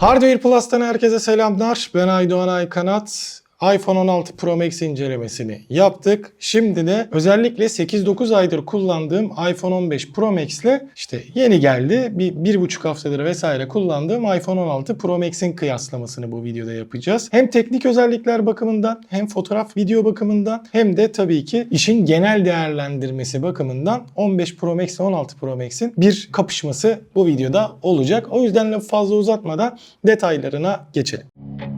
Hardware Plus'tan herkese selamlar. Ben Aydoğan Aykanat. iPhone 16 Pro Max incelemesini yaptık. Şimdi de özellikle 8-9 aydır kullandığım iPhone 15 Pro Max ile işte yeni geldi. Bir, bir buçuk haftadır vesaire kullandığım iPhone 16 Pro Max'in kıyaslamasını bu videoda yapacağız. Hem teknik özellikler bakımından hem fotoğraf video bakımından hem de tabii ki işin genel değerlendirmesi bakımından 15 Pro Max ile 16 Pro Max'in bir kapışması bu videoda olacak. O yüzden lafı fazla uzatmadan detaylarına geçelim.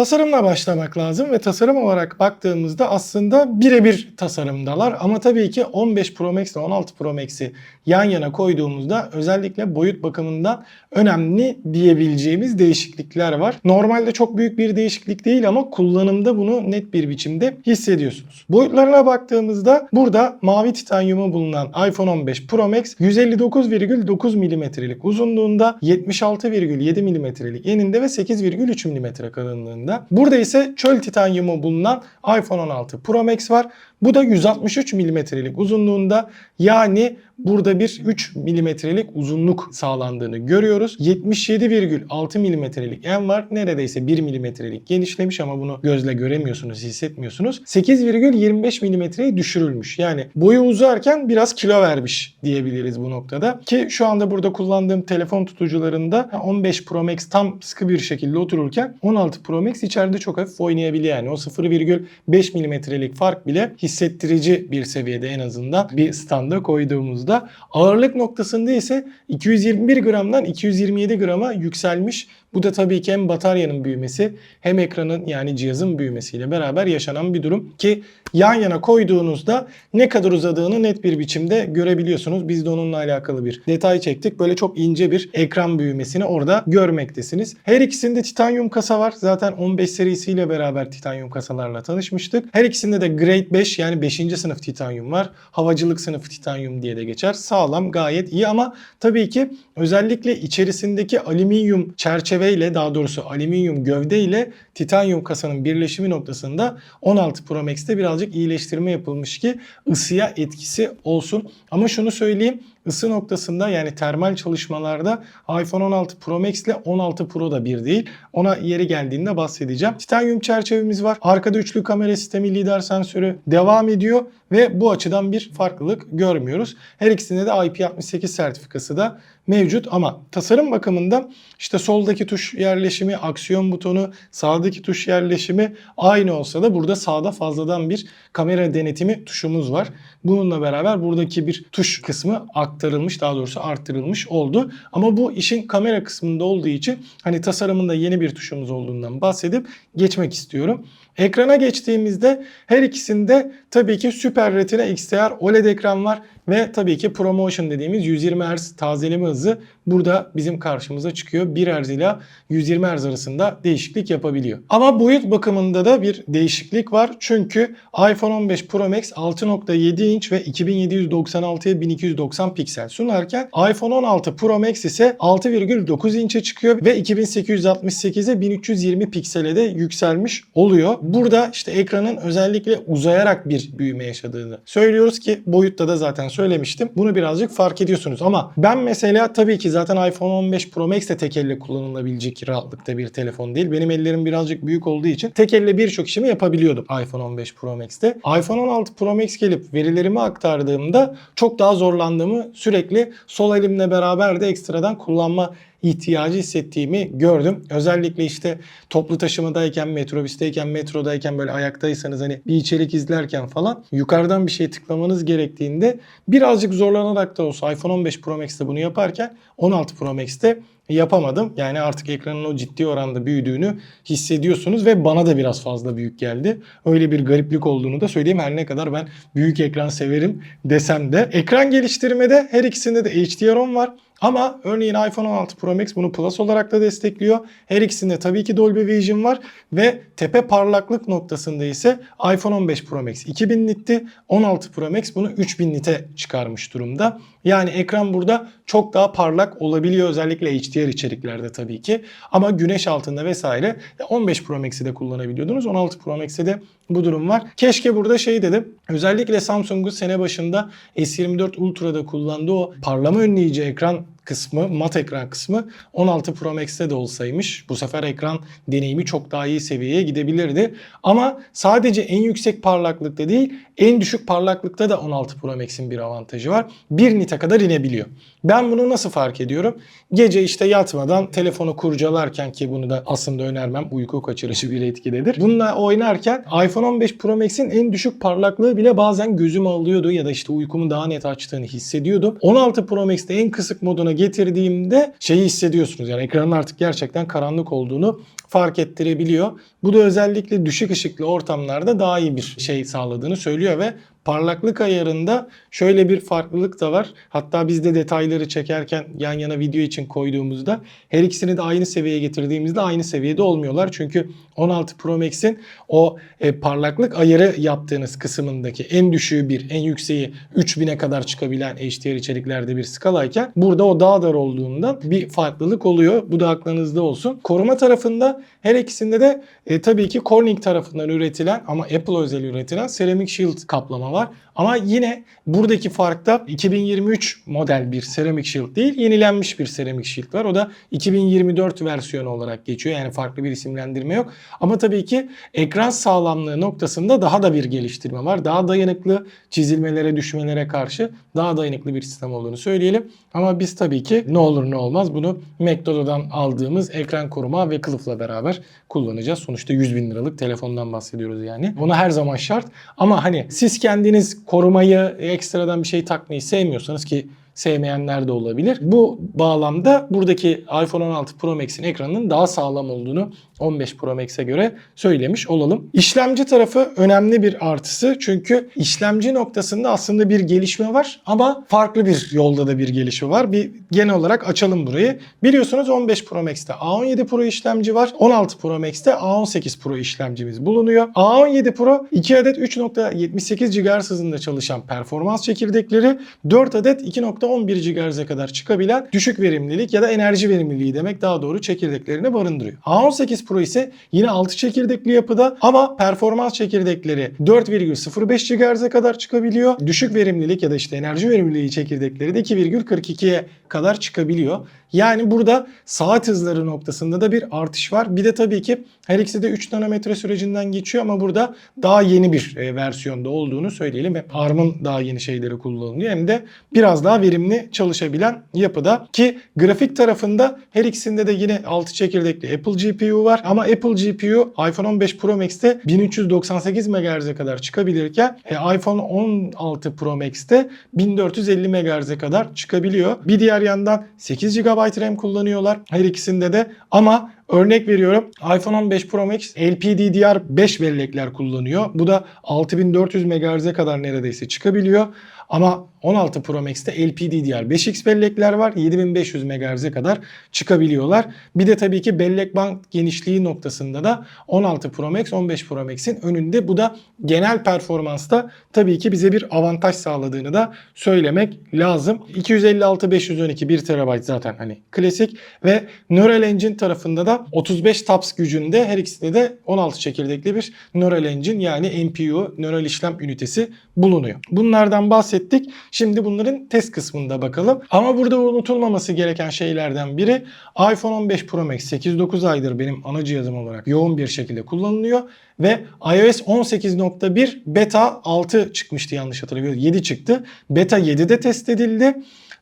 Tasarımla başlamak lazım ve tasarım olarak baktığımızda aslında birebir tasarımdalar. Ama tabii ki 15 Pro Max ile 16 Pro Max'i yan yana koyduğumuzda özellikle boyut bakımından önemli diyebileceğimiz değişiklikler var. Normalde çok büyük bir değişiklik değil ama kullanımda bunu net bir biçimde hissediyorsunuz. Boyutlarına baktığımızda burada mavi titanyumu bulunan iPhone 15 Pro Max 159,9 mm'lik uzunluğunda, 76,7 mm'lik eninde ve 8,3 mm kalınlığında. Burada ise çöl titanyumu bulunan iPhone 16 Pro Max var. Bu da 163 mm'lik uzunluğunda yani burada bir 3 mm'lik uzunluk sağlandığını görüyoruz. 77,6 mm'lik en var. Neredeyse 1 mm'lik genişlemiş ama bunu gözle göremiyorsunuz, hissetmiyorsunuz. 8,25 mm'ye düşürülmüş. Yani boyu uzarken biraz kilo vermiş diyebiliriz bu noktada. Ki şu anda burada kullandığım telefon tutucularında 15 Pro Max tam sıkı bir şekilde otururken 16 Pro Max içeride çok hafif oynayabiliyor. Yani o 0,5 mm'lik fark bile hissettirici bir seviyede en azından bir standa koyduğumuzda. Ağırlık noktasında ise 221 gramdan 227 grama yükselmiş. Bu da tabii ki hem bataryanın büyümesi hem ekranın yani cihazın büyümesiyle beraber yaşanan bir durum ki yan yana koyduğunuzda ne kadar uzadığını net bir biçimde görebiliyorsunuz. Biz de onunla alakalı bir detay çektik. Böyle çok ince bir ekran büyümesini orada görmektesiniz. Her ikisinde titanyum kasa var. Zaten 15 serisiyle beraber titanyum kasalarla tanışmıştık. Her ikisinde de Grade 5 yani 5. sınıf titanyum var. Havacılık sınıfı titanyum diye de geçer. Sağlam gayet iyi ama tabii ki özellikle içerisindeki alüminyum çerçeveyle daha doğrusu alüminyum gövde ile titanyum kasanın birleşimi noktasında 16 Pro Max'te birazcık iyileştirme yapılmış ki ısıya etkisi olsun. Ama şunu söyleyeyim ısı noktasında yani termal çalışmalarda iPhone 16 Pro Max ile 16 Pro da bir değil. Ona yeri geldiğinde bahsedeceğim. Titanyum çerçevemiz var. Arkada üçlü kamera sistemi lider sensörü devam ediyor ve bu açıdan bir farklılık görmüyoruz. Her ikisinde de IP68 sertifikası da mevcut ama tasarım bakımından işte soldaki tuş yerleşimi, aksiyon butonu, sağdaki tuş yerleşimi aynı olsa da burada sağda fazladan bir kamera denetimi tuşumuz var. Bununla beraber buradaki bir tuş kısmı aktarılmış daha doğrusu arttırılmış oldu. Ama bu işin kamera kısmında olduğu için hani tasarımında yeni bir tuşumuz olduğundan bahsedip geçmek istiyorum. Ekrana geçtiğimizde her ikisinde tabii ki Super Retina XDR OLED ekran var ve tabii ki ProMotion dediğimiz 120 Hz tazeleme hızı burada bizim karşımıza çıkıyor. 1 Hz ile 120 Hz arasında değişiklik yapabiliyor. Ama boyut bakımında da bir değişiklik var. Çünkü iPhone 15 Pro Max 6.7 inç ve 2796'ya 1290 piksel sunarken iPhone 16 Pro Max ise 6,9 inçe çıkıyor ve 2868'e 1320 piksele de yükselmiş oluyor. Burada işte ekranın özellikle uzayarak bir büyüme yaşadığını söylüyoruz ki boyutta da zaten söylemiştim. Bunu birazcık fark ediyorsunuz ama ben mesela tabii ki zaten iPhone 15 Pro Max de tek elle kullanılabilecek rahatlıkta bir telefon değil. Benim ellerim birazcık büyük olduğu için tek elle birçok işimi yapabiliyordum iPhone 15 Pro Max'te. iPhone 16 Pro Max gelip verilerimi aktardığımda çok daha zorlandığımı sürekli sol elimle beraber de ekstradan kullanma ihtiyacı hissettiğimi gördüm. Özellikle işte toplu taşımadayken, metrobüsteyken, metrodayken böyle ayaktaysanız hani bir içerik izlerken falan yukarıdan bir şey tıklamanız gerektiğinde birazcık zorlanarak da olsa iPhone 15 Pro Max'te bunu yaparken 16 Pro Max'te yapamadım. Yani artık ekranın o ciddi oranda büyüdüğünü hissediyorsunuz ve bana da biraz fazla büyük geldi. Öyle bir gariplik olduğunu da söyleyeyim. Her ne kadar ben büyük ekran severim desem de. Ekran geliştirmede her ikisinde de HDR10 var. Ama örneğin iPhone 16 Pro Max bunu Plus olarak da destekliyor. Her ikisinde tabii ki Dolby Vision var ve tepe parlaklık noktasında ise iPhone 15 Pro Max 2000 nitti, 16 Pro Max bunu 3000 nite çıkarmış durumda. Yani ekran burada çok daha parlak olabiliyor özellikle HDR içeriklerde tabii ki. Ama güneş altında vesaire 15 Pro Max'i de kullanabiliyordunuz. 16 Pro Max'e de bu durum var. Keşke burada şey dedim. Özellikle Samsung'un sene başında S24 Ultra'da kullandığı o parlama önleyici ekran kısmı, mat ekran kısmı 16 Pro Max'te de olsaymış. Bu sefer ekran deneyimi çok daha iyi seviyeye gidebilirdi. Ama sadece en yüksek parlaklıkta değil, en düşük parlaklıkta da 16 Pro Max'in bir avantajı var. 1 nite kadar inebiliyor. Ben bunu nasıl fark ediyorum? Gece işte yatmadan telefonu kurcalarken ki bunu da aslında önermem uyku kaçırıcı bir etkidedir. Bununla oynarken iPhone 15 Pro Max'in en düşük parlaklığı bile bazen gözümü alıyordu ya da işte uykumu daha net açtığını hissediyordum. 16 Pro Max'te en kısık moduna getirdiğimde şeyi hissediyorsunuz yani ekranın artık gerçekten karanlık olduğunu fark ettirebiliyor. Bu da özellikle düşük ışıklı ortamlarda daha iyi bir şey sağladığını söylüyor ve parlaklık ayarında şöyle bir farklılık da var. Hatta biz de detayları çekerken yan yana video için koyduğumuzda her ikisini de aynı seviyeye getirdiğimizde aynı seviyede olmuyorlar. Çünkü 16 Pro Max'in o e, parlaklık ayarı yaptığınız kısmındaki en düşüğü bir, en yükseği 3000'e kadar çıkabilen HDR içeriklerde bir skalayken burada o daha dar olduğundan bir farklılık oluyor. Bu da aklınızda olsun. Koruma tarafında her ikisinde de e, tabii ki Corning tarafından üretilen ama Apple özel üretilen Ceramic Shield kaplama var. Ama yine buradaki farkta 2023 model bir Ceramic Shield değil, yenilenmiş bir Ceramic Shield var. O da 2024 versiyonu olarak geçiyor. Yani farklı bir isimlendirme yok. Ama tabii ki ekran sağlamlığı noktasında daha da bir geliştirme var. Daha dayanıklı çizilmelere, düşmelere karşı daha dayanıklı bir sistem olduğunu söyleyelim. Ama biz tabii ki ne olur ne olmaz bunu McDonald'dan aldığımız ekran koruma ve kılıfla beraber kullanacağız. Sonuçta 100 bin liralık telefondan bahsediyoruz yani. Bunu her zaman şart. Ama hani siz kendiniz korumayı ekstradan bir şey takmayı sevmiyorsanız ki sevmeyenler de olabilir. Bu bağlamda buradaki iPhone 16 Pro Max'in ekranının daha sağlam olduğunu 15 Pro Max'e göre söylemiş olalım. İşlemci tarafı önemli bir artısı çünkü işlemci noktasında aslında bir gelişme var ama farklı bir yolda da bir gelişme var. Bir genel olarak açalım burayı. Biliyorsunuz 15 Pro Max'te A17 Pro işlemci var. 16 Pro Max'te A18 Pro işlemcimiz bulunuyor. A17 Pro 2 adet 3.78 GHz hızında çalışan performans çekirdekleri 4 adet 2.11 GHz'e kadar çıkabilen düşük verimlilik ya da enerji verimliliği demek daha doğru çekirdeklerini barındırıyor. A18 Pro ise yine 6 çekirdekli yapıda ama performans çekirdekleri 4,05 GHz'e kadar çıkabiliyor. Düşük verimlilik ya da işte enerji verimliliği çekirdekleri de 2,42'ye kadar çıkabiliyor. Yani burada saat hızları noktasında da bir artış var. Bir de tabii ki her ikisi de 3 nanometre sürecinden geçiyor ama burada daha yeni bir e, versiyonda olduğunu söyleyelim. Hem ARM'ın daha yeni şeyleri kullanılıyor hem de biraz daha verimli çalışabilen yapıda ki grafik tarafında her ikisinde de yine 6 çekirdekli Apple GPU var ama Apple GPU iPhone 15 Pro Max'te 1398 MHz'e kadar çıkabilirken e, iPhone 16 Pro Max'te 1450 MHz'e kadar çıkabiliyor. Bir diğer yandan 8 GB RAM kullanıyorlar her ikisinde de ama Örnek veriyorum iPhone 15 Pro Max LPDDR5 bellekler kullanıyor. Bu da 6400 MHz'e kadar neredeyse çıkabiliyor. Ama 16 Pro Max'te LPDDR5X bellekler var. 7500 MHz'e kadar çıkabiliyorlar. Bir de tabii ki bellek band genişliği noktasında da 16 Pro Max 15 Pro Max'in önünde. Bu da genel performansta tabii ki bize bir avantaj sağladığını da söylemek lazım. 256 512 1 TB zaten hani klasik ve Neural Engine tarafında da 35 TOPS gücünde her ikisinde de 16 çekirdekli bir Neural Engine yani NPU nöral işlem ünitesi bulunuyor. Bunlardan bahsettik. Şimdi bunların test kısmında bakalım. Ama burada unutulmaması gereken şeylerden biri iPhone 15 Pro Max 8-9 aydır benim ana cihazım olarak yoğun bir şekilde kullanılıyor ve iOS 18.1 beta 6 çıkmıştı yanlış hatırlamıyorum. 7 çıktı. Beta 7'de test edildi.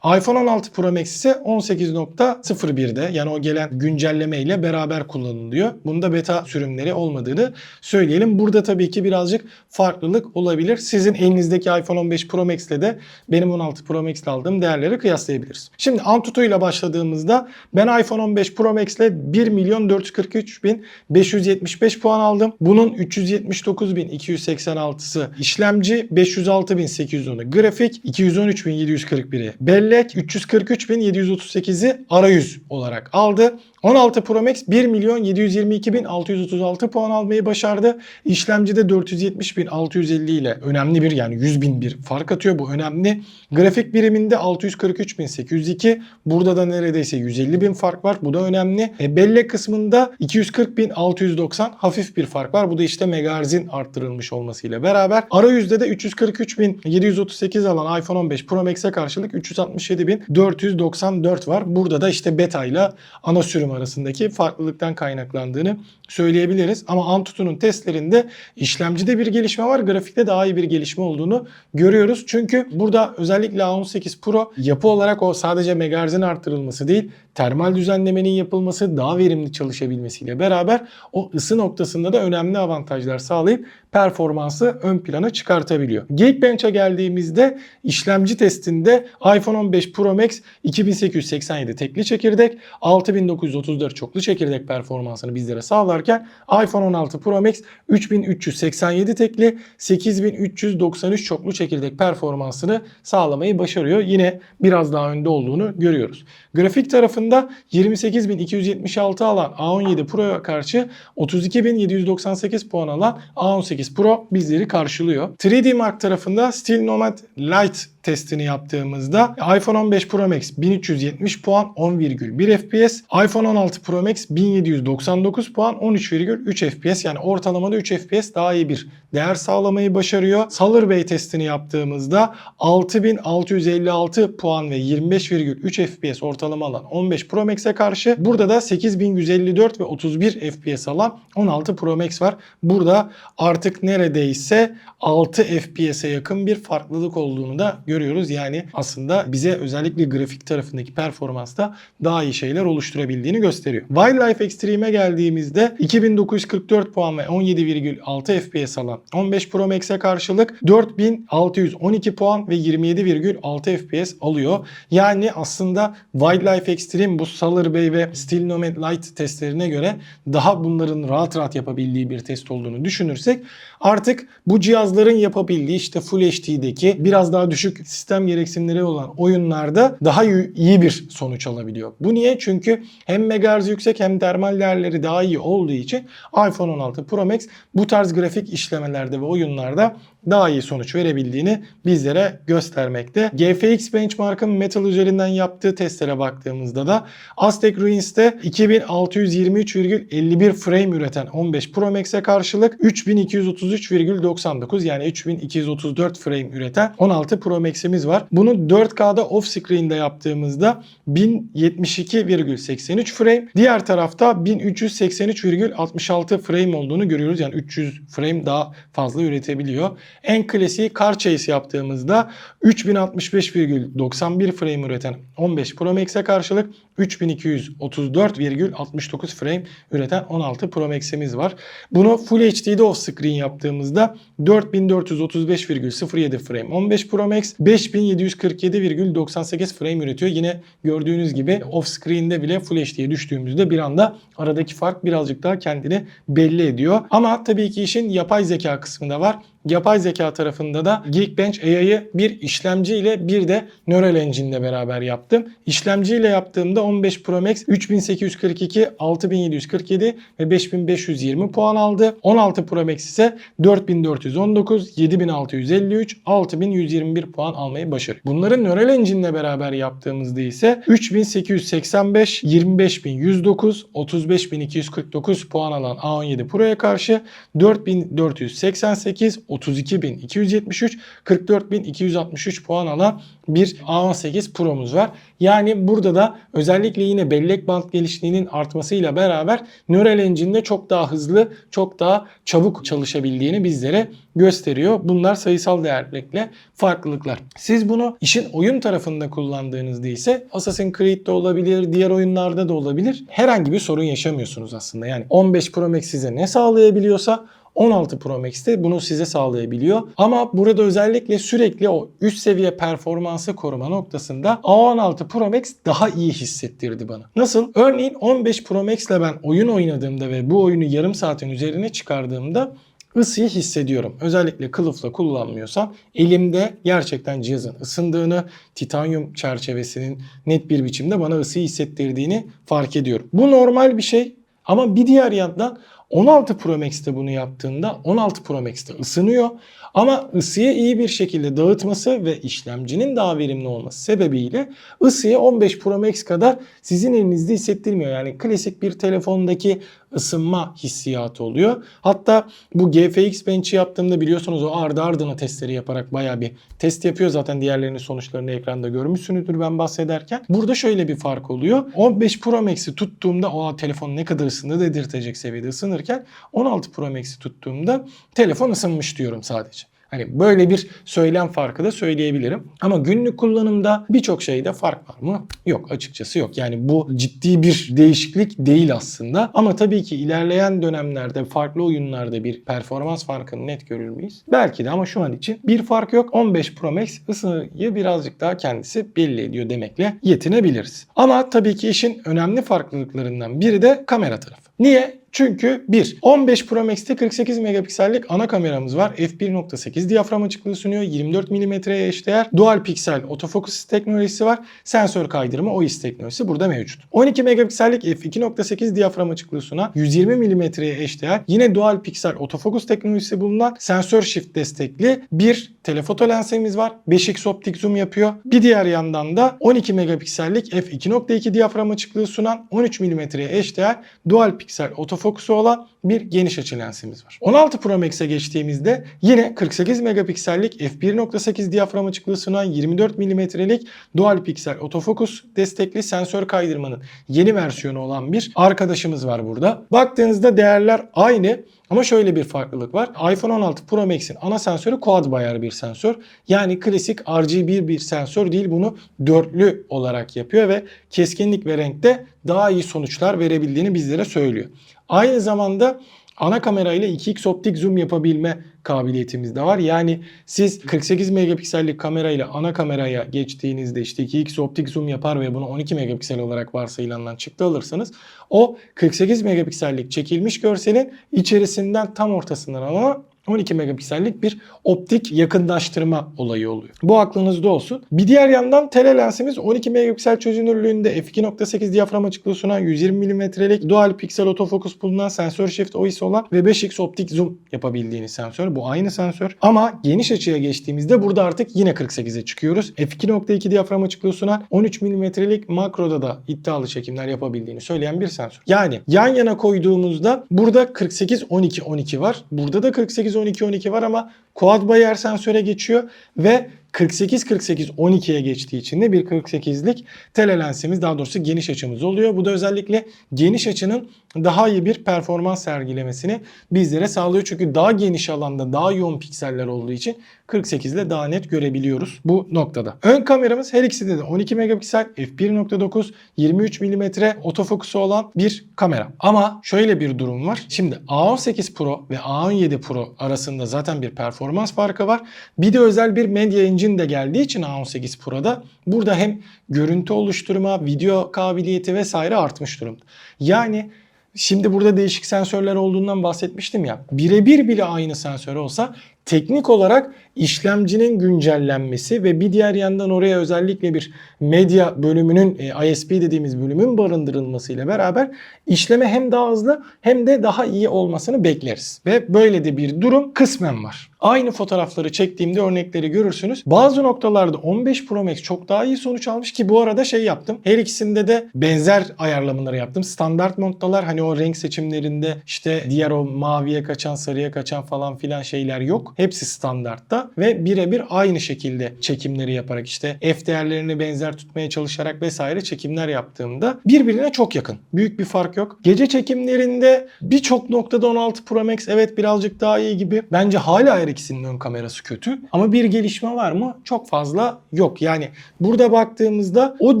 iPhone 16 Pro Max ise 18.01'de yani o gelen güncelleme ile beraber kullanılıyor. Bunda beta sürümleri olmadığını söyleyelim. Burada tabii ki birazcık farklılık olabilir. Sizin elinizdeki iPhone 15 Pro Max ile de benim 16 Pro Max ile aldığım değerleri kıyaslayabiliriz. Şimdi Antutu ile başladığımızda ben iPhone 15 Pro Max ile 1 milyon 443 bin 575 puan aldım. Bunun 379.286'sı işlemci, 506.810'u grafik, 213.741'i bellek bellek 343.738'i arayüz olarak aldı. 16 Pro Max 1 milyon 722.636 puan almayı başardı. İşlemcide 470.650 ile önemli bir yani 100 bin bir fark atıyor. Bu önemli. Grafik biriminde 643.802. Burada da neredeyse 150 bin fark var. Bu da önemli. E, bellek kısmında 240.690 hafif bir fark var. Bu da işte megahertz'in arttırılmış olmasıyla beraber. Arayüzde de 343.738 alan iPhone 15 Pro Max'e karşılık 367.494 var. Burada da işte beta ile ana sürüm arasındaki farklılıktan kaynaklandığını söyleyebiliriz. Ama Antutu'nun testlerinde işlemcide bir gelişme var. Grafikte daha iyi bir gelişme olduğunu görüyoruz. Çünkü burada özellikle A18 Pro yapı olarak o sadece megahertz'in arttırılması değil, termal düzenlemenin yapılması, daha verimli çalışabilmesiyle beraber o ısı noktasında da önemli avantajlar sağlayıp performansı ön plana çıkartabiliyor. Geekbench'e geldiğimizde işlemci testinde iPhone 15 Pro Max 2887 tekli çekirdek, 6934 çoklu çekirdek performansını bizlere sağlarken iPhone 16 Pro Max 3387 tekli, 8393 çoklu çekirdek performansını sağlamayı başarıyor. Yine biraz daha önde olduğunu görüyoruz. Grafik tarafında 28276 alan A17 Pro'ya karşı 32798 puan alan A18 Pro bizleri karşılıyor. 3D Mark tarafında Steel Nomad Lite testini yaptığımızda iPhone 15 Pro Max 1370 puan 10,1 FPS, iPhone 16 Pro Max 1799 puan 13,3 FPS yani ortalamada 3 FPS daha iyi bir değer sağlamayı başarıyor. Solar Bay testini yaptığımızda 6656 puan ve 25,3 FPS ortalama alan 15 Pro Max'e karşı burada da 8154 ve 31 FPS alan 16 Pro Max var. Burada artık neredeyse 6 FPS'e yakın bir farklılık olduğunu da görüyoruz. Yani aslında bize özellikle grafik tarafındaki performansta daha iyi şeyler oluşturabildiğini gösteriyor. Wildlife Extreme'e geldiğimizde 2944 puan ve 17,6 FPS alan 15 Pro Max'e karşılık 4612 puan ve 27,6 FPS alıyor. Yani aslında Wildlife Extreme bu Solar Bay ve Steel Nomad Lite testlerine göre daha bunların rahat rahat yapabildiği bir test olduğunu düşünürsek artık bu cihazların yapabildiği işte Full HD'deki biraz daha düşük sistem gereksinimleri olan oyunlarda daha iyi bir sonuç alabiliyor. Bu niye? Çünkü hem megahertz yüksek hem termal değerleri daha iyi olduğu için iPhone 16 Pro Max bu tarz grafik işlemelerde ve oyunlarda daha iyi sonuç verebildiğini bizlere göstermekte. GFX Benchmark'ın Metal üzerinden yaptığı testlere baktığımızda da Aztec Ruins'te 2623,51 frame üreten 15 Pro Max'e karşılık 3233,99 yani 3234 frame üreten 16 Pro Max'imiz var. Bunu 4K'da off screen'de yaptığımızda 1072,83 frame. Diğer tarafta 1383,66 frame olduğunu görüyoruz. Yani 300 frame daha fazla üretebiliyor. En klasiği Car Chase yaptığımızda 3065,91 frame üreten 15 Pro Max'e karşılık 3234,69 frame üreten 16 Pro Max'imiz var. Bunu Full HD'de off screen yaptığımızda 4435,07 frame 15 Pro Max 5747,98 frame üretiyor. Yine gördüğünüz gibi off screen'de bile Full HD'ye düştüğümüzde bir anda aradaki fark birazcık daha kendini belli ediyor. Ama tabii ki işin yapay zeka kısmında var. Yapay zeka tarafında da Geekbench AI'yı bir işlemci ile bir de Neural Engine ile beraber yaptım. İşlemci ile yaptığımda 15 Pro Max 3842, 6747 ve 5520 puan aldı. 16 Pro Max ise 4419, 7653, 6121 puan almayı başarıyor. Bunların Neural Engine ile beraber yaptığımızda ise 3885, 25109, 35249 puan alan A17 Pro'ya karşı 4488, 32273, 44263 puan alan bir A18 Pro'muz var. Yani burada da özellikle yine bellek band genişliğinin artmasıyla beraber Neural Engine'de çok daha hızlı, çok daha çabuk çalışabildiğini bizlere gösteriyor. Bunlar sayısal değerlikle farklılıklar. Siz bunu işin oyun tarafında kullandığınızda ise Assassin's Creed'de olabilir, diğer oyunlarda da olabilir. Herhangi bir sorun yaşamıyorsunuz aslında. Yani 15 Pro Max size ne sağlayabiliyorsa 16 Pro Max'te bunu size sağlayabiliyor. Ama burada özellikle sürekli o üst seviye performansı koruma noktasında A16 Pro Max daha iyi hissettirdi bana. Nasıl? Örneğin 15 Pro Max ile ben oyun oynadığımda ve bu oyunu yarım saatin üzerine çıkardığımda ısıyı hissediyorum. Özellikle kılıfla kullanmıyorsam elimde gerçekten cihazın ısındığını, titanyum çerçevesinin net bir biçimde bana ısıyı hissettirdiğini fark ediyorum. Bu normal bir şey ama bir diğer yandan 16 Pro Max'te bunu yaptığında 16 Pro Max'te ısınıyor. Ama ısıyı iyi bir şekilde dağıtması ve işlemcinin daha verimli olması sebebiyle ısıyı 15 Pro Max kadar sizin elinizde hissettirmiyor. Yani klasik bir telefondaki ısınma hissiyatı oluyor. Hatta bu GFX Bench'i yaptığımda biliyorsunuz o ardı ardına testleri yaparak baya bir test yapıyor. Zaten diğerlerinin sonuçlarını ekranda görmüşsünüzdür ben bahsederken. Burada şöyle bir fark oluyor. 15 Pro Max'i tuttuğumda o telefon ne kadar ısındı dedirtecek seviyede ısınırken 16 Pro Max'i tuttuğumda telefon ısınmış diyorum sadece. Hani böyle bir söylem farkı da söyleyebilirim. Ama günlük kullanımda birçok şeyde fark var mı? Yok açıkçası yok. Yani bu ciddi bir değişiklik değil aslında. Ama tabii ki ilerleyen dönemlerde farklı oyunlarda bir performans farkını net görür müyüz? Belki de ama şu an için bir fark yok. 15 Pro Max ısıyı birazcık daha kendisi belli ediyor demekle yetinebiliriz. Ama tabii ki işin önemli farklılıklarından biri de kamera tarafı. Niye? Çünkü 1. 15 Pro Max'te 48 megapiksellik ana kameramız var. f1.8 diyafram açıklığı sunuyor. 24 mm'ye eşdeğer. Dual piksel otofokus teknolojisi var. Sensör kaydırma OIS teknolojisi burada mevcut. 12 megapiksellik f2.8 diyafram açıklığı sunan 120 mm'ye eşdeğer. Yine dual piksel otofokus teknolojisi bulunan sensör shift destekli bir telefoto lensimiz var. 5x optik zoom yapıyor. Bir diğer yandan da 12 megapiksellik f2.2 diyafram açıklığı sunan 13 mm'ye eşdeğer dual piksel otofokus fokusu olan bir geniş açı lensimiz var. 16 Pro Max'e geçtiğimizde yine 48 megapiksellik f1.8 diyafram açıklığı sunan 24 mm'lik dual piksel otofokus destekli sensör kaydırmanın yeni versiyonu olan bir arkadaşımız var burada. Baktığınızda değerler aynı ama şöyle bir farklılık var. iPhone 16 Pro Max'in ana sensörü quad bayar bir sensör. Yani klasik RGB bir sensör değil bunu dörtlü olarak yapıyor ve keskinlik ve renkte daha iyi sonuçlar verebildiğini bizlere söylüyor. Aynı zamanda ana kamera ile 2x optik zoom yapabilme kabiliyetimiz de var. Yani siz 48 megapiksellik kamera ile ana kameraya geçtiğinizde işte 2x optik zoom yapar ve bunu 12 megapiksel olarak varsayılandan çıktı alırsanız o 48 megapiksellik çekilmiş görselin içerisinden tam ortasından ama 12 megapiksellik bir optik yakınlaştırma olayı oluyor. Bu aklınızda olsun. Bir diğer yandan telelensimiz 12 megapiksel çözünürlüğünde f2.8 diyafram açıklığı sunan 120 mm'lik dual piksel otofokus bulunan sensör shift OIS olan ve 5x optik zoom yapabildiğiniz sensör. Bu aynı sensör. Ama geniş açıya geçtiğimizde burada artık yine 48'e çıkıyoruz. f2.2 diyafram açıklığı sunan 13 mm'lik makroda da iddialı çekimler yapabildiğini söyleyen bir sensör. Yani yan yana koyduğumuzda burada 48 12 12 var. Burada da 48 12 12 var ama quad bayer sensöre geçiyor ve 48-48-12'ye geçtiği için de bir 48'lik telelensimiz daha doğrusu geniş açımız oluyor. Bu da özellikle geniş açının daha iyi bir performans sergilemesini bizlere sağlıyor. Çünkü daha geniş alanda daha yoğun pikseller olduğu için 48 ile daha net görebiliyoruz bu noktada. Ön kameramız her ikisinde de 12 megapiksel f1.9 23 mm otofokusu olan bir kamera. Ama şöyle bir durum var. Şimdi A18 Pro ve A17 Pro arasında zaten bir performans farkı var. Bir de özel bir medya engine de geldiği için A18 Pro'da burada hem görüntü oluşturma, video kabiliyeti vesaire artmış durumda. Yani Şimdi burada değişik sensörler olduğundan bahsetmiştim ya. Birebir bile aynı sensör olsa teknik olarak işlemcinin güncellenmesi ve bir diğer yandan oraya özellikle bir medya bölümünün e, ISP dediğimiz bölümün barındırılması ile beraber işleme hem daha hızlı hem de daha iyi olmasını bekleriz. Ve böyle de bir durum kısmen var. Aynı fotoğrafları çektiğimde örnekleri görürsünüz. Bazı noktalarda 15 Pro Max çok daha iyi sonuç almış ki bu arada şey yaptım. Her ikisinde de benzer ayarlamaları yaptım. Standart moddalar hani o renk seçimlerinde işte diğer o maviye kaçan sarıya kaçan falan filan şeyler yok. Hepsi standartta ve birebir aynı şekilde çekimleri yaparak işte F değerlerini benzer tutmaya çalışarak vesaire çekimler yaptığımda birbirine çok yakın. Büyük bir fark yok. Gece çekimlerinde birçok noktada 16 Pro Max evet birazcık daha iyi gibi. Bence hala her ikisinin ön kamerası kötü. Ama bir gelişme var mı? Çok fazla yok. Yani burada baktığımızda o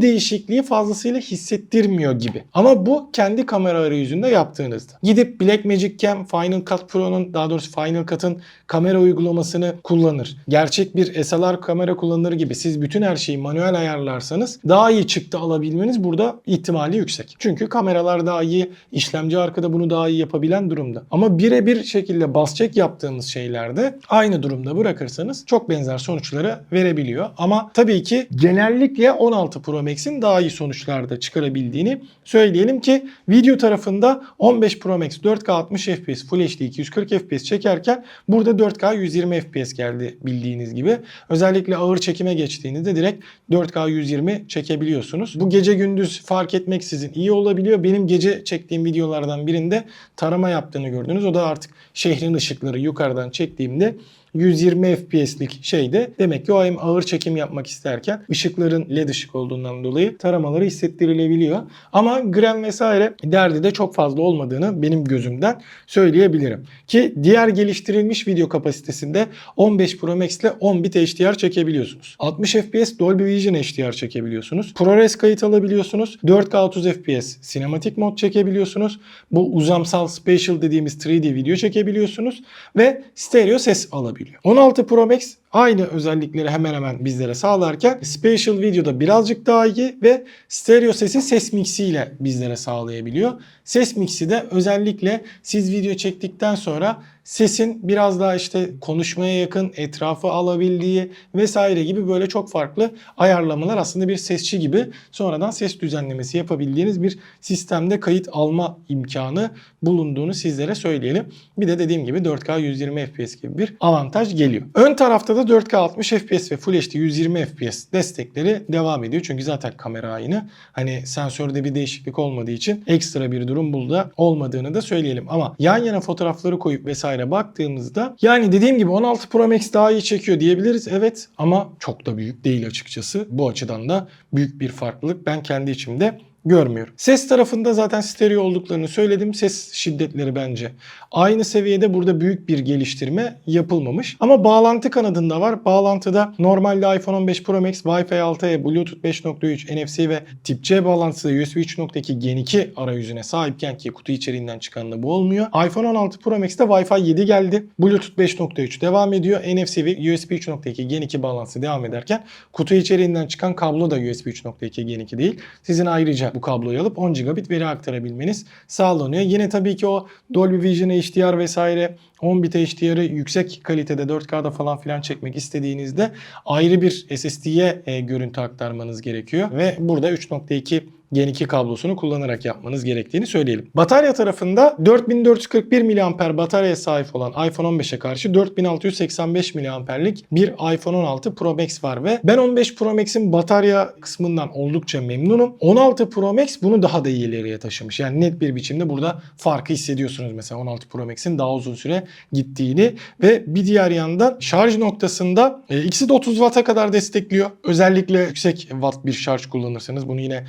değişikliği fazlasıyla hissettirmiyor gibi. Ama bu kendi kamera arayüzünde yaptığınızda. Gidip Blackmagic Cam Final Cut Pro'nun daha doğrusu Final Cut'ın kamera uygulamasını kullanıp kullanır, gerçek bir SLR kamera kullanır gibi siz bütün her şeyi manuel ayarlarsanız daha iyi çıktı alabilmeniz burada ihtimali yüksek. Çünkü kameralar daha iyi, işlemci arkada bunu daha iyi yapabilen durumda. Ama birebir şekilde bas çek yaptığımız şeylerde aynı durumda bırakırsanız çok benzer sonuçları verebiliyor. Ama tabii ki genellikle 16 Pro Max'in daha iyi sonuçlarda çıkarabildiğini söyleyelim ki video tarafında 15 Pro Max 4K 60 FPS Full HD 240 FPS çekerken burada 4K 120 FPS geldi bildiğiniz gibi. Özellikle ağır çekime geçtiğinizde direkt 4K 120 çekebiliyorsunuz. Bu gece gündüz fark etmeksizin iyi olabiliyor. Benim gece çektiğim videolardan birinde tarama yaptığını gördünüz. O da artık şehrin ışıkları yukarıdan çektiğimde 120 FPS'lik şeyde demek ki o hem ağır çekim yapmak isterken ışıkların led ışık olduğundan dolayı taramaları hissettirilebiliyor. Ama gram vesaire derdi de çok fazla olmadığını benim gözümden söyleyebilirim. Ki diğer geliştirilmiş video kapasitesinde 15 Pro Max ile 10 bit HDR çekebiliyorsunuz. 60 FPS Dolby Vision HDR çekebiliyorsunuz. ProRes kayıt alabiliyorsunuz. 4K 30 FPS sinematik mod çekebiliyorsunuz. Bu uzamsal spatial dediğimiz 3D video çekebiliyorsunuz ve stereo ses alabiliyor. 16 Pro Max aynı özellikleri hemen hemen bizlere sağlarken spatial videoda birazcık daha iyi ve stereo sesi ses mixiyle bizlere sağlayabiliyor. Ses mixi de özellikle siz video çektikten sonra sesin biraz daha işte konuşmaya yakın etrafı alabildiği vesaire gibi böyle çok farklı ayarlamalar aslında bir sesçi gibi sonradan ses düzenlemesi yapabildiğiniz bir sistemde kayıt alma imkanı bulunduğunu sizlere söyleyelim. Bir de dediğim gibi 4K 120 FPS gibi bir avantaj geliyor. Ön tarafta da 4K 60 FPS ve Full HD 120 FPS destekleri devam ediyor. Çünkü zaten kamera aynı. Hani sensörde bir değişiklik olmadığı için ekstra bir durum burada olmadığını da söyleyelim. Ama yan yana fotoğrafları koyup vesaire baktığımızda yani dediğim gibi 16 Pro Max daha iyi çekiyor diyebiliriz. Evet ama çok da büyük değil açıkçası. Bu açıdan da büyük bir farklılık ben kendi içimde görmüyorum. Ses tarafında zaten stereo olduklarını söyledim. Ses şiddetleri bence aynı seviyede burada büyük bir geliştirme yapılmamış. Ama bağlantı kanadında var. Bağlantıda normalde iPhone 15 Pro Max Wi-Fi 6'ya Bluetooth 5.3 NFC ve tip C bağlantısı USB 3.2 Gen 2 arayüzüne sahipken ki kutu içeriğinden çıkan da bu olmuyor. iPhone 16 Pro Max'te Wi-Fi 7 geldi. Bluetooth 5.3 devam ediyor. NFC ve USB 3.2 Gen 2 bağlantısı devam ederken kutu içeriğinden çıkan kablo da USB 3.2 Gen 2 değil. Sizin ayrıca bu kabloyu alıp 10 gigabit veri aktarabilmeniz sağlanıyor. Yine tabii ki o Dolby Vision HDR vesaire 10 bit HDR'ı yüksek kalitede 4K'da falan filan çekmek istediğinizde ayrı bir SSD'ye e, görüntü aktarmanız gerekiyor. Ve burada 3.2 Gen 2 kablosunu kullanarak yapmanız gerektiğini söyleyelim. Batarya tarafında 4441 mAh bataryaya sahip olan iPhone 15'e karşı 4685 mAh'lik bir iPhone 16 Pro Max var ve ben 15 Pro Max'in batarya kısmından oldukça memnunum. 16 Pro Max bunu daha da ileriye taşımış. Yani net bir biçimde burada farkı hissediyorsunuz mesela 16 Pro Max'in daha uzun süre gittiğini ve bir diğer yandan şarj noktasında e, ikisi de 30 Watt'a kadar destekliyor. Özellikle yüksek watt bir şarj kullanırsanız bunu yine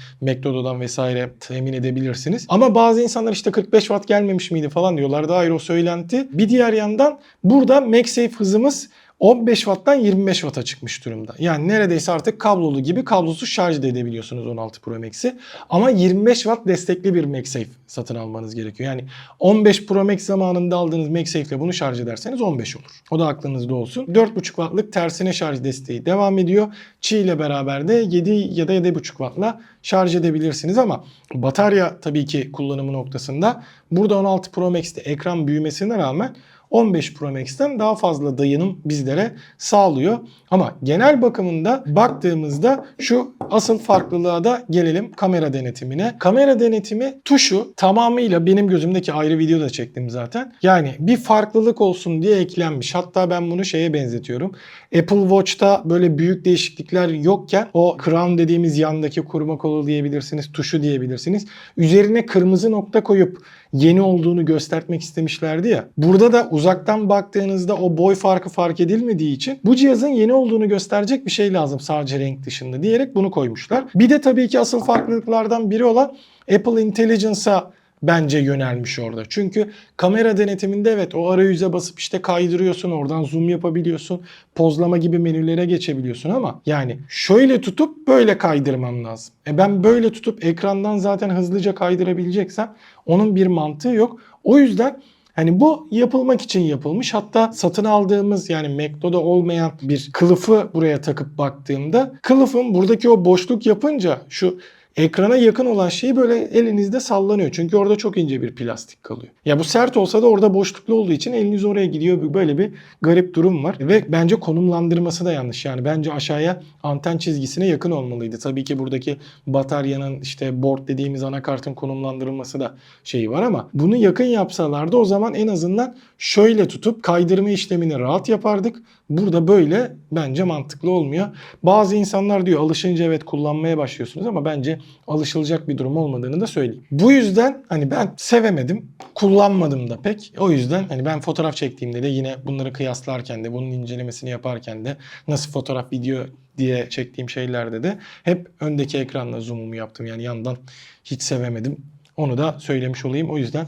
McDonald'dan vesaire temin edebilirsiniz. Ama bazı insanlar işte 45 Watt gelmemiş miydi falan diyorlar. Ayrı o söylenti. Bir diğer yandan burada MagSafe hızımız 15 Watt'tan 25 Watt'a çıkmış durumda. Yani neredeyse artık kablolu gibi kablosuz şarj da edebiliyorsunuz 16 Pro Max'i. Ama 25 Watt destekli bir MagSafe satın almanız gerekiyor. Yani 15 Pro Max zamanında aldığınız MagSafe ile bunu şarj ederseniz 15 olur. O da aklınızda olsun. 4.5 Watt'lık tersine şarj desteği devam ediyor. Qi ile beraber de 7 ya da 7.5 Watt'la şarj edebilirsiniz ama batarya tabii ki kullanımı noktasında burada 16 Pro Max'te ekran büyümesine rağmen 15 Pro Max'ten daha fazla dayınım bizlere sağlıyor. Ama genel bakımında baktığımızda şu asıl farklılığa da gelelim kamera denetimine. Kamera denetimi tuşu tamamıyla benim gözümdeki ayrı video da çektim zaten. Yani bir farklılık olsun diye eklenmiş. Hatta ben bunu şeye benzetiyorum. Apple Watch'ta böyle büyük değişiklikler yokken o crown dediğimiz yandaki kurma kolu diyebilirsiniz, tuşu diyebilirsiniz. Üzerine kırmızı nokta koyup yeni olduğunu göstermek istemişlerdi ya. Burada da uzaktan baktığınızda o boy farkı fark edilmediği için bu cihazın yeni olduğunu gösterecek bir şey lazım sadece renk dışında diyerek bunu koymuşlar. Bir de tabii ki asıl farklılıklardan biri olan Apple Intelligence'a bence yönelmiş orada. Çünkü kamera denetiminde evet o arayüze basıp işte kaydırıyorsun oradan zoom yapabiliyorsun. Pozlama gibi menülere geçebiliyorsun ama yani şöyle tutup böyle kaydırman lazım. E ben böyle tutup ekrandan zaten hızlıca kaydırabileceksem onun bir mantığı yok. O yüzden Hani bu yapılmak için yapılmış. Hatta satın aldığımız yani Mac'da olmayan bir kılıfı buraya takıp baktığımda kılıfın buradaki o boşluk yapınca şu ekrana yakın olan şey böyle elinizde sallanıyor. Çünkü orada çok ince bir plastik kalıyor. Ya bu sert olsa da orada boşluklu olduğu için eliniz oraya gidiyor. Böyle bir garip durum var. Ve bence konumlandırması da yanlış. Yani bence aşağıya anten çizgisine yakın olmalıydı. Tabii ki buradaki bataryanın işte board dediğimiz anakartın konumlandırılması da şeyi var ama bunu yakın yapsalardı o zaman en azından şöyle tutup kaydırma işlemini rahat yapardık. Burada böyle bence mantıklı olmuyor. Bazı insanlar diyor alışınca evet kullanmaya başlıyorsunuz ama bence alışılacak bir durum olmadığını da söyleyeyim. Bu yüzden hani ben sevemedim. Kullanmadım da pek. O yüzden hani ben fotoğraf çektiğimde de yine bunları kıyaslarken de bunun incelemesini yaparken de nasıl fotoğraf video diye çektiğim şeylerde de hep öndeki ekranla zoom'umu yaptım. Yani yandan hiç sevemedim. Onu da söylemiş olayım. O yüzden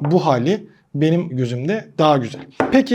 bu hali benim gözümde daha güzel. Peki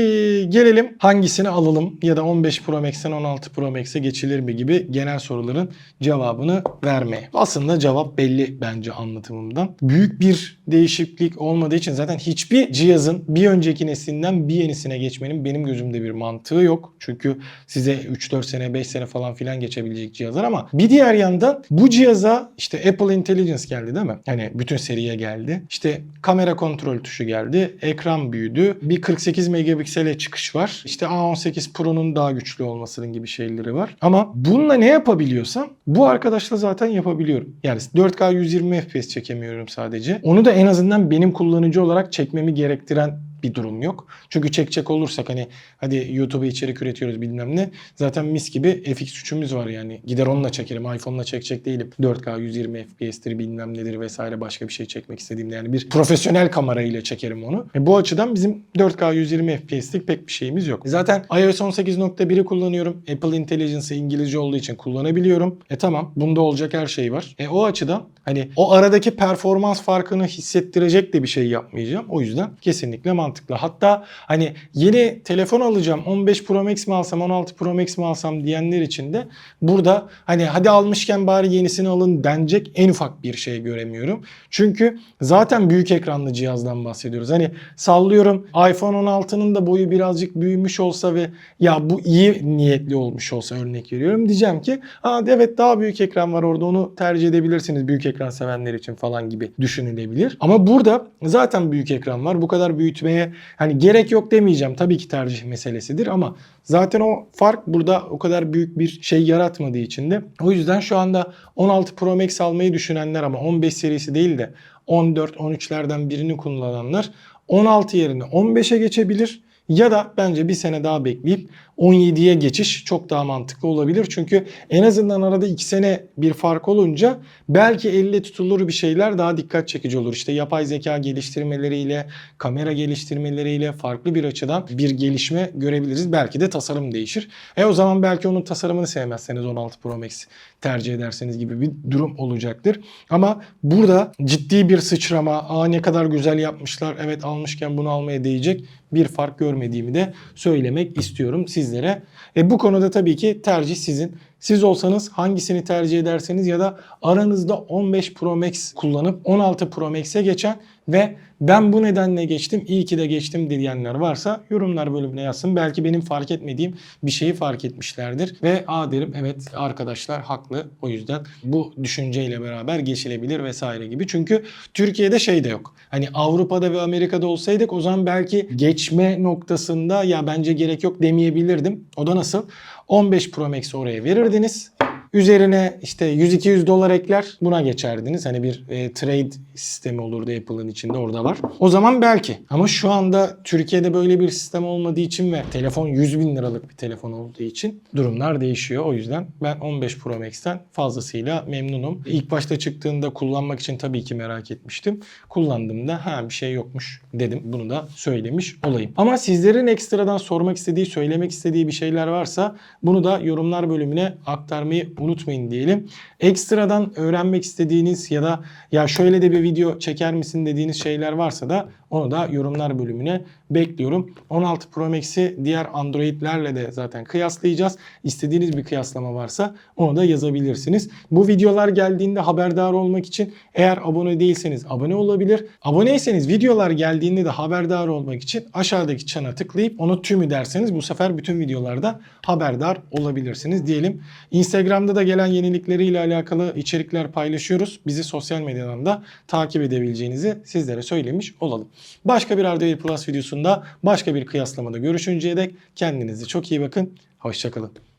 gelelim hangisini alalım ya da 15 Pro Max'ten 16 Pro Max'e geçilir mi gibi genel soruların cevabını vermeye. Aslında cevap belli bence anlatımımdan. Büyük bir değişiklik olmadığı için zaten hiçbir cihazın bir önceki neslinden bir yenisine geçmenin benim gözümde bir mantığı yok. Çünkü size 3-4 sene 5 sene falan filan geçebilecek cihazlar ama bir diğer yandan bu cihaza işte Apple Intelligence geldi değil mi? Hani bütün seriye geldi. İşte kamera kontrol tuşu geldi. Ekran büyüdü. Bir 48 megapiksele çıkış var. İşte A18 Pro'nun daha güçlü olmasının gibi şeyleri var. Ama bununla ne yapabiliyorsam bu arkadaşla zaten yapabiliyorum. Yani 4K 120 FPS çekemiyorum sadece. Onu da en azından benim kullanıcı olarak çekmemi gerektiren bir durum yok. Çünkü çekecek olursak hani hadi YouTube'a içerik üretiyoruz bilmem ne. Zaten mis gibi FX3'ümüz var yani. Gider onunla çekerim. iPhone'la çekecek değilim. 4K 120 FPS'tir bilmem nedir vesaire başka bir şey çekmek istediğimde yani bir profesyonel kamerayla çekerim onu. E bu açıdan bizim 4K 120 FPS'lik pek bir şeyimiz yok. Zaten iOS 18.1'i kullanıyorum. Apple Intelligence'ı İngilizce olduğu için kullanabiliyorum. E tamam bunda olacak her şey var. E o açıdan hani o aradaki performans farkını hissettirecek de bir şey yapmayacağım. O yüzden kesinlikle mantıklı. Hatta hani yeni telefon alacağım 15 Pro Max mi alsam 16 Pro Max mi alsam diyenler için de burada hani hadi almışken bari yenisini alın denecek en ufak bir şey göremiyorum. Çünkü zaten büyük ekranlı cihazdan bahsediyoruz. Hani sallıyorum iPhone 16'nın da boyu birazcık büyümüş olsa ve ya bu iyi niyetli olmuş olsa örnek veriyorum diyeceğim ki ha evet daha büyük ekran var orada onu tercih edebilirsiniz büyük ekran sevenler için falan gibi düşünülebilir. Ama burada zaten büyük ekran var. Bu kadar büyütmeye hani gerek yok demeyeceğim. Tabii ki tercih meselesidir ama zaten o fark burada o kadar büyük bir şey yaratmadığı için de o yüzden şu anda 16 Pro Max almayı düşünenler ama 15 serisi değil de 14 13'lerden birini kullananlar 16 yerine 15'e geçebilir. Ya da bence bir sene daha bekleyip 17'ye geçiş çok daha mantıklı olabilir. Çünkü en azından arada 2 sene bir fark olunca belki elle tutulur bir şeyler daha dikkat çekici olur. İşte yapay zeka geliştirmeleriyle, kamera geliştirmeleriyle farklı bir açıdan bir gelişme görebiliriz. Belki de tasarım değişir. E o zaman belki onun tasarımını sevmezseniz 16 Pro Max tercih ederseniz gibi bir durum olacaktır. Ama burada ciddi bir sıçrama, aa ne kadar güzel yapmışlar, evet almışken bunu almaya değecek bir fark görmediğimi de söylemek istiyorum sizlere. E bu konuda tabii ki tercih sizin. Siz olsanız hangisini tercih ederseniz ya da aranızda 15 Pro Max kullanıp 16 Pro Max'e geçen ve ben bu nedenle geçtim, iyi ki de geçtim diyenler varsa yorumlar bölümüne yazsın. Belki benim fark etmediğim bir şeyi fark etmişlerdir. Ve a derim evet arkadaşlar haklı. O yüzden bu düşünceyle beraber geçilebilir vesaire gibi. Çünkü Türkiye'de şey de yok. Hani Avrupa'da ve Amerika'da olsaydık o zaman belki geçme noktasında ya bence gerek yok demeyebilirdim. O da nasıl? 15 Pro Max'i oraya verirdiniz. Üzerine işte 100-200 dolar ekler buna geçerdiniz. Hani bir e, trade sistemi olurdu Apple'ın içinde orada var. O zaman belki. Ama şu anda Türkiye'de böyle bir sistem olmadığı için ve telefon 100 bin liralık bir telefon olduğu için durumlar değişiyor. O yüzden ben 15 Pro Max'ten fazlasıyla memnunum. İlk başta çıktığında kullanmak için tabii ki merak etmiştim. Kullandığımda ha bir şey yokmuş dedim. Bunu da söylemiş olayım. Ama sizlerin ekstradan sormak istediği, söylemek istediği bir şeyler varsa bunu da yorumlar bölümüne aktarmayı unutmayın diyelim. Ekstradan öğrenmek istediğiniz ya da ya şöyle de bir video çeker misin dediğiniz şeyler varsa da onu da yorumlar bölümüne bekliyorum. 16 Pro Max'i diğer Android'lerle de zaten kıyaslayacağız. İstediğiniz bir kıyaslama varsa onu da yazabilirsiniz. Bu videolar geldiğinde haberdar olmak için eğer abone değilseniz abone olabilir. Aboneyseniz videolar geldiğinde de haberdar olmak için aşağıdaki çana tıklayıp onu tümü derseniz bu sefer bütün videolarda haberdar olabilirsiniz diyelim. Instagram'da da gelen yenilikleriyle alakalı içerikler paylaşıyoruz. Bizi sosyal medyadan da takip edebileceğinizi sizlere söylemiş olalım. Başka bir Arda'yı Plus videosunda başka bir kıyaslamada görüşünceye dek kendinize çok iyi bakın. Hoşçakalın.